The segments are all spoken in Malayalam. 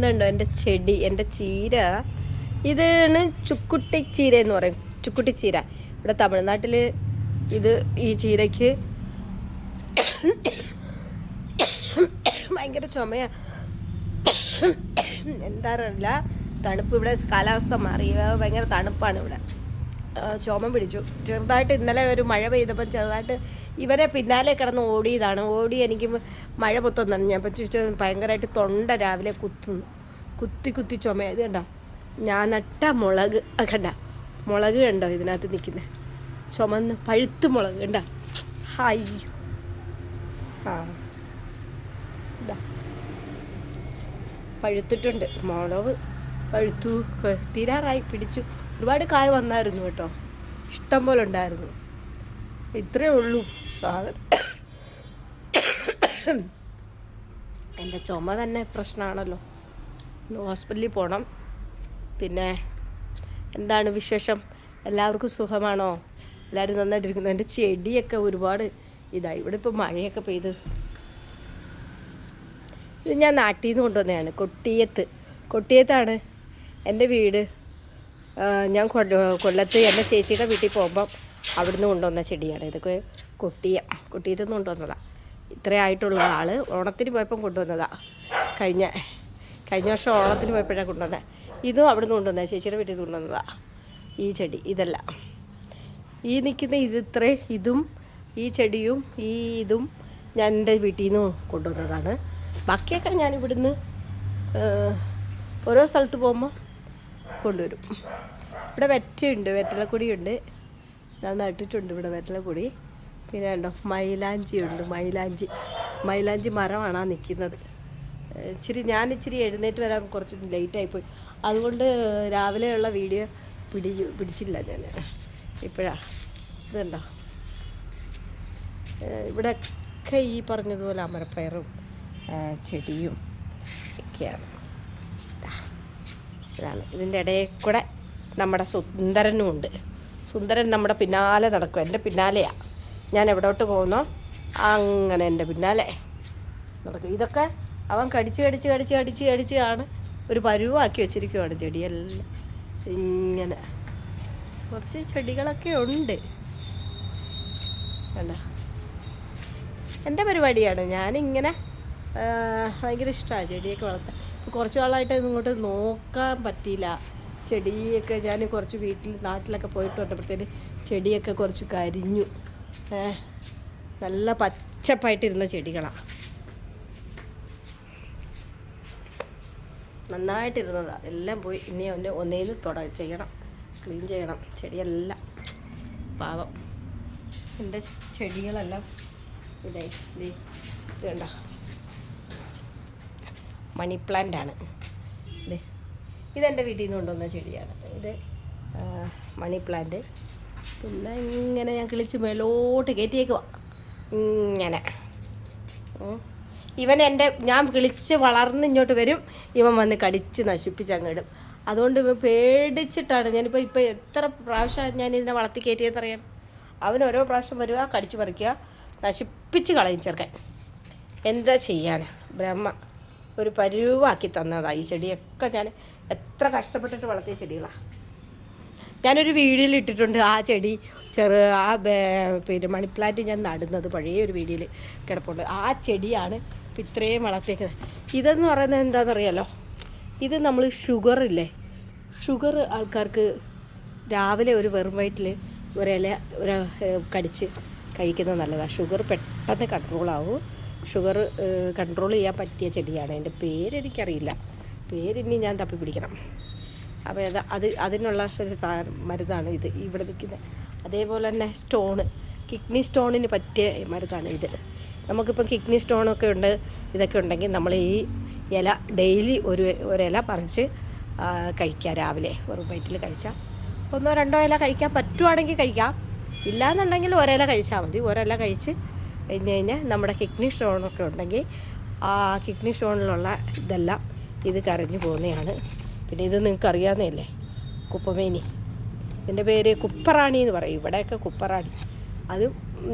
ഇതുണ്ടോ? എന്റെ ചെടി എന്റെ ചീര. ഇതാണ് ചുക്കുട്ടി ചീര എന്ന് പറയും. ചുക്കുട്ടി ചീര. ഇവിടെ തമിഴ്നാട്ടിൽ ഇത് ഈ ചീരയ്ക്ക് ഭയങ്കര ചുമയാ. എന്താ അറിയില്ല. തണുപ്പ് ഇവിടെ കാലാവസ്ഥ മാറി. ഭയങ്കര തണുപ്പാണ് ഇവിടെ. ചുമ പിടിച്ചു. ചെറുതായിട്ട് ഇന്നലെ ഒരു മഴ പെയ്തപ്പം ചെറുതായിട്ട് ഇവരെ പിന്നാലെ കിടന്ന് ഓടിയതാണ്. ഓടി എനിക്ക് മഴ മൊത്തം നനഞ്ഞപ്പോൾ ചുറ്റും ഭയങ്കരമായിട്ട് തൊണ്ട രാവിലെ കുത്തുന്നു. കുത്തി കുത്തി ചുമ. ഇത് കണ്ടോ? ഞാൻ നട്ട മുളക്. കണ്ട? മുളക് കണ്ടോ ഇതിനകത്ത് നിൽക്കുന്നത് ചുമന്ന് പഴുത്ത് മുളക്. കണ്ടോ? ഹായ്. ആ. ഇതാ. പഴുത്തിട്ടുണ്ട്. മുളക്. പഴുത്തു തീരാറായി പിടിച്ചു. ഒരുപാട് കായ വന്നായിരുന്നു കേട്ടോ. ഇഷ്ടം പോലെ ഉണ്ടായിരുന്നു. ഇത്രേ ഉള്ളൂ സാധനം. എന്റെ ചുമ തന്നെ പ്രശ്നമാണല്ലോ. ഹോസ്പിറ്റലിൽ പോകണം പിന്നെ എന്താണ് വിശേഷം? എല്ലാവർക്കും സുഖമാണോ? എല്ലാവരും നന്നായിട്ടിരിക്കുന്നു. എന്റെ ചെടിയൊക്കെ ഒരുപാട് ഇതായി ഇവിടെ ഇപ്പോൾ മഴയൊക്കെ പെയ്ത്. ഇത് ഞാൻ നാട്ടിൽ നിന്ന് കൊണ്ടുവന്നതാണ്. കൊട്ടിയത്ത്. കൊട്ടിയത്താണ്. എന്റെ വീട് ഞാൻ കൊല്ല കൊല്ലത്ത് എന്റെ ചേച്ചിയുടെ വീട്ടിൽ പോകുമ്പം അവിടുന്ന് കൊണ്ടുവന്ന ചെടിയാണ്. ഇതൊക്കെ കൊട്ടിയ കൊട്ടിയത്ത് നിന്ന് കൊണ്ടുവന്നതാണ് ഇത്രയായിട്ടുള്ള ആൾ ഓണത്തിന് പോയപ്പം കൊണ്ടുവന്നതാണ് കഴിഞ്ഞ കഴിഞ്ഞ വർഷം ഓണത്തിന് പോയപ്പോഴാണ് കൊണ്ടുവന്നത് ഇതും അവിടുന്ന് കൊണ്ടുവന്നത് ചേച്ചിയുടെ വീട്ടിൽ നിന്ന് കൊണ്ടുവന്നതാണ് ഈ ചെടി ഇതല്ല. ഈ നിൽക്കുന്ന ഇത് ഇത്ര ഇതും ഈ ചെടിയും ഈ ഇതും ഞാൻ എന്റെ വീട്ടിൽ നിന്ന് കൊണ്ടുവന്നതാണ്. ബാക്കിയൊക്കെ ഞാൻ ഇവിടുന്ന് ഓരോ സ്ഥലത്ത് പോകുമ്പോൾ കൊണ്ടുവരും. ഇവിടെ വെറ്റയുണ്ട് വെറ്റലക്കുടിയുണ്ട്. ഞാൻ നട്ടിട്ടുണ്ട് ഇവിടെ വെറ്റലക്കുടി. പിന്നെ ഉണ്ടോ മൈലാഞ്ചി ഉണ്ട് മൈലാഞ്ചി. മൈലാഞ്ചി മരമാണ് ആ നിൽക്കുന്നത് ഇച്ചിരി ഞാൻ ഇച്ചിരി എഴുന്നേറ്റ് വരാൻ കുറച്ച് ലേറ്റായിപ്പോയി. അതുകൊണ്ട് രാവിലെയുള്ള വീഡിയോ പിടി പിടിച്ചില്ല ഞാൻ. ഇപ്പോഴാ. ഇതുണ്ടോ ഇവിടെയൊക്കെ ഈ പറഞ്ഞതുപോലെ അമരപ്പയറും ചെടിയും ഒക്കെയാണ്. ഇതാണ് ഇതിന്റെ ഇടയിൽ കൂടെ നമ്മുടെ സുന്ദരനും ഉണ്ട് സുന്ദരൻ നമ്മുടെ പിന്നാലെ നടക്കും. എന്റെ പിന്നാലെയാണ് ഞാൻ എവിടോട്ട് പോകുന്നോ അങ്ങനെ എന്റെ പിന്നാലെ നടക്കും. ഇതൊക്കെ അവൻ കടിച്ച് കടിച്ച് കടിച്ച് കടിച്ച് കടിച്ച് ആണ് ഒരു പരുവാക്കി വെച്ചിരിക്കുവാണ് ചെടിയെല്ലാം. ഇങ്ങനെ. കുറച്ച് ചെടികളൊക്കെ ഉണ്ട്. അല്ല എന്റെ പരിപാടിയാണ്. ഞാനിങ്ങനെ ഭയങ്കര ഇഷ്ടമാണ് ചെടിയൊക്കെ വളർത്താൻ. കുറച്ച് നാളായിട്ട് ഇങ്ങോട്ട് നോക്കാൻ പറ്റിയില്ല. ചെടിയൊക്കെ ഞാൻ കുറച്ച് വീട്ടിൽ നാട്ടിലൊക്കെ പോയിട്ട് വന്നപ്പോഴത്തേന് ചെടിയൊക്കെ കുറച്ച് കരിഞ്ഞു. നല്ല പച്ചപ്പായിട്ടിരുന്ന ചെടികളാണ് നന്നായിട്ടിരുന്നതാണ് എല്ലാം പോയി. ഇനി ഒന്ന് ഒന്നേന്ന് തുട ചെയ്യണം. ക്ലീൻ ചെയ്യണം. ചെടിയെല്ലാം. പാവം. എന്റെ ചെടികളെല്ലാം ഇതായി. ഇത് കണ്ടോ മണി പ്ലാന്റ് ആണ്. ഇത് ഇതെന്റെ വീട്ടിൽ നിന്ന് കൊണ്ടുവന്ന ചെടിയാണ്. ഇത് മണി പ്ലാന്റ്. പിന്നെ ഇങ്ങനെ ഞാൻ കിളിച്ച് മേലോട്ട് കയറ്റിയേക്കുവാ. ഇങ്ങനെ. ഇവൻ എന്റെ ഞാൻ കിളിച്ച് വളർന്ന് ഇങ്ങോട്ട് വരും. ഇവൻ വന്ന് കടിച്ച് നശിപ്പിച്ച് അങ്ങിടും അതുകൊണ്ട് ഇവ പേടിച്ചിട്ടാണ്. ഞാനിപ്പോൾ ഇപ്പോൾ എത്ര പ്രാവശ്യം ഞാൻ ഇതിനെ വളർത്തി കയറ്റിയെന്നറിയാം അവൻ ഓരോ പ്രാവശ്യം വരിക കടിച്ച് പറിക്കുക നശിപ്പിച്ച് കളയും ചെറുക്കൻ. എന്താ ചെയ്യാൻ ബ്രഹ്മ. ഒരു പരുവാക്കി തന്നതാണ് ഈ ചെടിയൊക്കെ ഞാൻ എത്ര കഷ്ടപ്പെട്ടിട്ട് വളർത്തിയ ചെടികളാണ് ഞാനൊരു വീഡിയോയിൽ ഇട്ടിട്ടുണ്ട് ആ ചെടി ചെറു ആ പിന്നെ മണിപ്ലാന്റ് ഞാൻ നടുന്നത് പഴയ ഒരു വീഡിയോയിൽ കിടപ്പുണ്ട്. ആ ചെടിയാണ് ഇത്രയും വളർത്തിയേക്കുന്നത്. ഇതെന്ന് പറയുന്നത് എന്താണെന്നറിയാലോ? ഇത് നമ്മൾ ഷുഗർ ഇല്ലേ? ഷുഗർ ആൾക്കാർക്ക് രാവിലെ ഒരു വെറും വയറ്റിൽ ഒരില ഒരു കടിച്ച് കഴിക്കുന്നത് നല്ലതാണ് ഷുഗർ പെട്ടെന്ന് കൺട്രോൾ ആവും. ഷുഗർ കൺട്രോൾ ചെയ്യാൻ പറ്റിയ ചെടിയാണ്. എന്റെ പേര് എനിക്കറിയില്ല പേരിനി ഞാൻ തപ്പി പിടിക്കണം അപ്പോൾ അത് അത് അതിനുള്ള ഒരു മരുന്നാണ് ഇത്. ഇവിടെ നിൽക്കുന്നത് അതേപോലെ തന്നെ സ്റ്റോണ്. കിഡ്നി സ്റ്റോണിന് പറ്റിയ മരുന്നാണ് ഇത്. നമുക്കിപ്പം കിഡ്നി സ്റ്റോണൊക്കെ ഉണ്ട്. ഇതൊക്കെ ഉണ്ടെങ്കിൽ നമ്മൾ ഈ ഇല ഡെയിലി ഒരു ഒരില പറിച്ച് കഴിക്കുക രാവിലെ. വെറും വയറ്റിൽ കഴിച്ചാൽ ഒന്നോ രണ്ടോ ഇല കഴിക്കാൻ പറ്റുവാണെങ്കിൽ കഴിക്കാം. ഇല്ലാന്നുണ്ടെങ്കിൽ ഒരില കഴിച്ചാൽ മതി. ഒരില കഴിച്ച് കഴിഞ്ഞ് കഴിഞ്ഞാൽ നമ്മുടെ കിഡ്നി സ്റ്റോണൊക്കെ ഉണ്ടെങ്കിൽ ആ കിഡ്നി സ്റ്റോണിലുള്ള ഇതെല്ലാം ഇത് കരഞ്ഞു പോകുന്നതാണ്. പിന്നെ ഇത് നിങ്ങൾക്ക് അറിയാവുന്നതല്ലേ കുപ്പമേനി. ഇതിന്റെ പേര് കുപ്പറാണി എന്ന് പറയും. ഇവിടെയൊക്കെ കുപ്പറാണി. അത്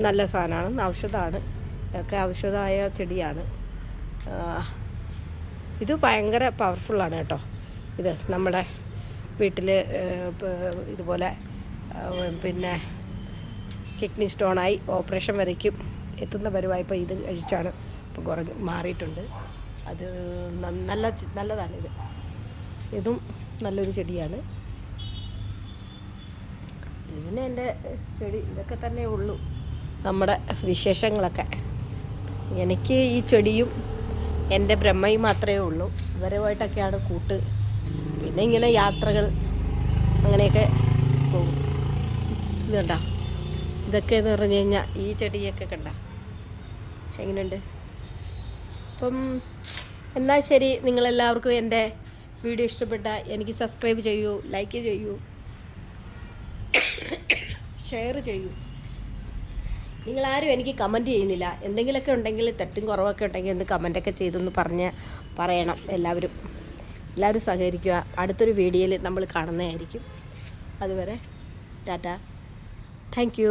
നല്ല സാധനമാണ്. ഔഷധമാണ്. ഒക്കെ ഔഷധമായ ചെടിയാണ്. ഇത് ഭയങ്കര പവർഫുള്ളാണ് കേട്ടോ. ഇത് നമ്മുടെ വീട്ടിൽ ഇതുപോലെ പിന്നെ കിഡ്നി സ്റ്റോണായി ഓപ്പറേഷൻ വരയ്ക്കും. എത്തുന്ന പരുവായപ്പോൾ ഇത് കഴിച്ചാണ്. ഇപ്പോൾ കുറഞ്ഞ് മാറിയിട്ടുണ്ട്. അത് നല്ല നല്ലതാണിത്. ഇതും നല്ലൊരു ചെടിയാണ്. ഇതിന് എന്റെ ചെടി ഇതൊക്കെ തന്നെ ഉള്ളൂ. നമ്മുടെ വിശേഷങ്ങളൊക്കെ. എനിക്ക് ഈ ചെടിയും എന്റെ ബ്രഹ്മയും മാത്രമേ ഉള്ളൂ. ഇവരുമായിട്ടൊക്കെയാണ് കൂട്ട്. പിന്നെ ഇങ്ങനെ യാത്രകൾ അങ്ങനെയൊക്കെ പോകും. ഇതുണ്ടോ? ഇതൊക്കെ എന്ന് പറഞ്ഞു കഴിഞ്ഞാൽ ഈ ചെടിയൊക്കെ കണ്ട? എങ്ങനെയുണ്ട്? അപ്പം എന്നാൽ ശരി. നിങ്ങളെല്ലാവർക്കും എന്റെ വീഡിയോ ഇഷ്ടപ്പെട്ട എനിക്ക് സബ്സ്ക്രൈബ് ചെയ്യൂ ലൈക്ക് ചെയ്യൂ ഷെയർ ചെയ്യൂ. നിങ്ങളാരും എനിക്ക് കമന്റ് ചെയ്യുന്നില്ല. എന്തെങ്കിലുമൊക്കെ ഉണ്ടെങ്കിൽ തെറ്റും കുറവൊക്കെ ഉണ്ടെങ്കിൽ ഒന്ന് കമന്റൊക്കെ ചെയ്തൊന്ന് പറഞ്ഞ് പറയണം എല്ലാവരും. എല്ലാവരും സഹകരിക്കുക. അടുത്തൊരു വീഡിയോയിൽ നമ്മൾ കാണുന്നതായിരിക്കും. അതുവരെ ടാറ്റ. താങ്ക്